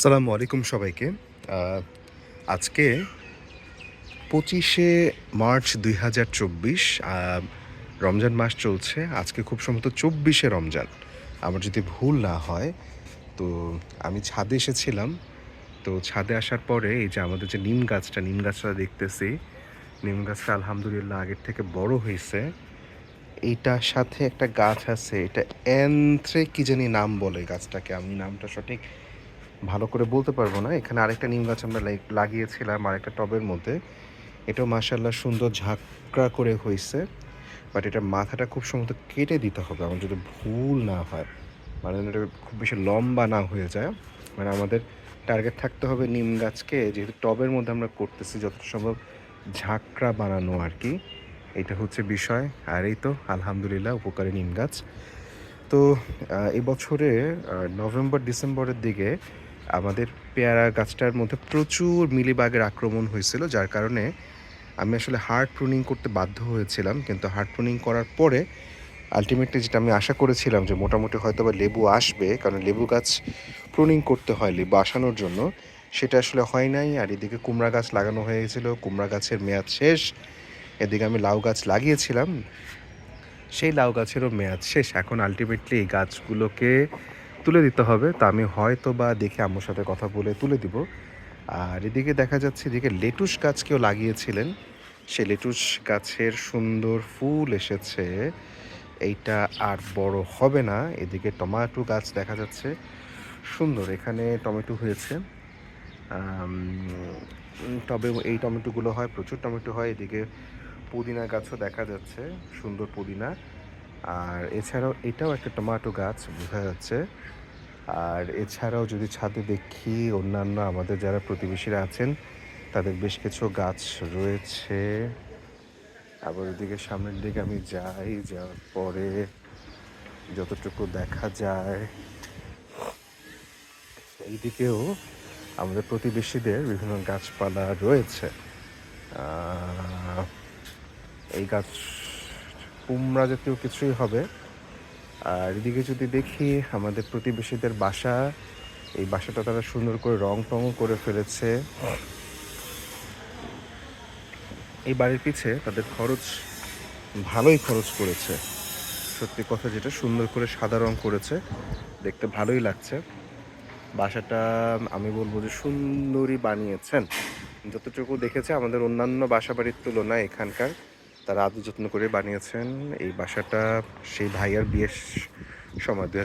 আসসালামু আলাইকুম সবাইকে। আজকে পঁচিশে মার্চ দুই হাজার চব্বিশ রমজান মাস চলছে। আজকে খুব সম্ভবত চব্বিশে রমজান। আমার যদি ভুল না হয়, তো আমি ছাদে এসেছিলাম। তো ছাদে আসার পরে এই যে আমাদের যে নিম গাছটা নিম গাছটা দেখতেছি। নিম গাছটা আলহামদুলিল্লাহ আগের থেকে বড় হয়েছে। এইটার সাথে একটা গাছ আছে, এটা এন্থ্রে কি জানি নাম বলে গাছটাকে। আমি নামটা সঠিক ভালো করে বলতে পারব না। এখানে আরেকটা নিম গাছ আমরা লাগিয়েছিলাম আরেকটা টবের মধ্যে। এটাও মাসাল্লাহ সুন্দর ঝাঁকড়া করে হয়েছে। বাট এটার মাথাটা খুব সম্ভবত কেটে দিতে হবে। আমার যদি ভুল না হয় মানে এটা খুব বেশি লম্বা না হয়ে যায় মানে আমাদের টার্গেট থাকতে হবে নিম গাছকে। যেহেতু টবের মধ্যে আমরা করতেছি যতটা সম্ভব ঝাঁকড়া বানানো আর কি। এটা হচ্ছে বিষয়। আর এই তো আলহামদুলিল্লাহ উপকারী নিম গাছ। তো আহ, এই বছরে নভেম্বর ডিসেম্বরের দিকে আমাদের পেয়ারা গাছটার মধ্যে প্রচুর মিলিবাগের আক্রমণ হয়েছিল, যার কারণে আমি আসলে হার্ড প্রুনিং করতে বাধ্য হয়েছিলাম। কিন্তু হার্ড প্রুনিং করার পরে আলটিমেটলি যেটা আমি আশা করেছিলাম যে মোটামুটি হয়তো বা লেবু আসবে, কারণ লেবু গাছ প্রুনিং করতে হয়, লেবু আসানোর জন্য, সেটা আসলে হয় নাই। আর এদিকে কুমড়া গাছ লাগানো হয়ে গেছিল কুমড়া গাছের মেয়াদ শেষ, এদিকে আমি লাউ গাছ লাগিয়েছিলাম। সেই লাউ গাছেরও মেয়াদ শেষ। এখন আলটিমেটলি এই গাছগুলোকে তুলে দিতে হবে। তা আমি হয়তো বা দেখে আম্মুর সাথে কথা বলে তুলে দিব। আর এদিকে দেখা যাচ্ছে এদিকে লেটুস গাছ কেউ লাগিয়েছিলেন। সে লেটুস গাছের সুন্দর ফুল এসেছে। এইটা আর বড় হবে না। এদিকে টমেটো গাছ দেখা যাচ্ছে। সুন্দর, এখানে টমেটো হয়েছে। তবে এই টমেটোগুলো হয়, প্রচুর টমেটো হয়। এদিকে পুদিনা গাছও দেখা যাচ্ছে, সুন্দর পুদিনা। আর এছাড়াও এটাও একটা টমাটো গাছ, বোঝা যাচ্ছে। আর এছাড়াও যদি ছাদে দেখি অন্যান্য আমাদের যারা প্রতিবেশীরা আছেন, তাদের বেশ কিছু গাছ রয়েছে। আবার ওদিকে সামনের দিকে আমি যাই, যাওয়ার পরে যতটুকু দেখা যায়, এইদিকেও আমাদের প্রতিবেশীদের বিভিন্ন গাছপালা রয়েছে। এই গাছ কুমড়া জাতীয় কিছুই হবে। আর এদিকে যদি দেখি, আমাদের প্রতিবেশীদের বাসা, এই বাসাটা তারা সুন্দর করে রং টং করে ফেলেছে। এই বাড়ির পিছে তাদের খরচ ভালোই খরচ করেছে। সত্যি কথা যেটা, সুন্দর করে সাদা রং করেছে, দেখতে ভালোই লাগছে। বাসাটা, আমি বলব যে সুন্দরই বানিয়েছেন। যতটুকু দেখেছে, আমাদের অন্যান্য বাসা বাড়ির তুলনায় এখানকার তারা আদৌ যত্ন করে বানিয়েছেন। এই বাসাটা সেই ভাইয়ার বিয়ের সময় দু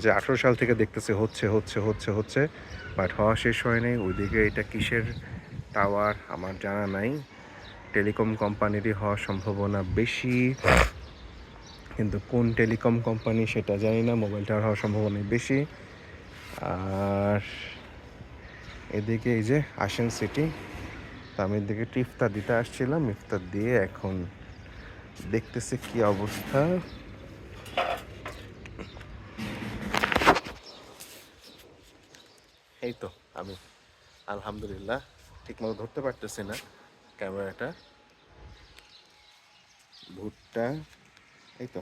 সাল থেকে দেখতেছে হচ্ছে হচ্ছে হচ্ছে হচ্ছে বাট হওয়া শেষ হয়নি ওইদিকে এটা কিসের টাওয়ার আমার জানা নাই। টেলিকম কোম্পানিরই হওয়ার সম্ভাবনা বেশি। কিন্তু কোন টেলিকম কোম্পানি সেটা জানি না, মোবাইল টাওয়ার হওয়ার সম্ভাবনা বেশি। আর এদিকে এই যে আশেন সিটি তো আমি এদিকে ইফতার দিতে আসছিলাম। ইফতার দিয়ে এখন দেখতেছি কি অবস্থা। এই তো, আমি আলহামদুলিল্লাহ ঠিকমতো ধরতে পারতেছি না ক্যামেরাটা ভুট্টা এই তো।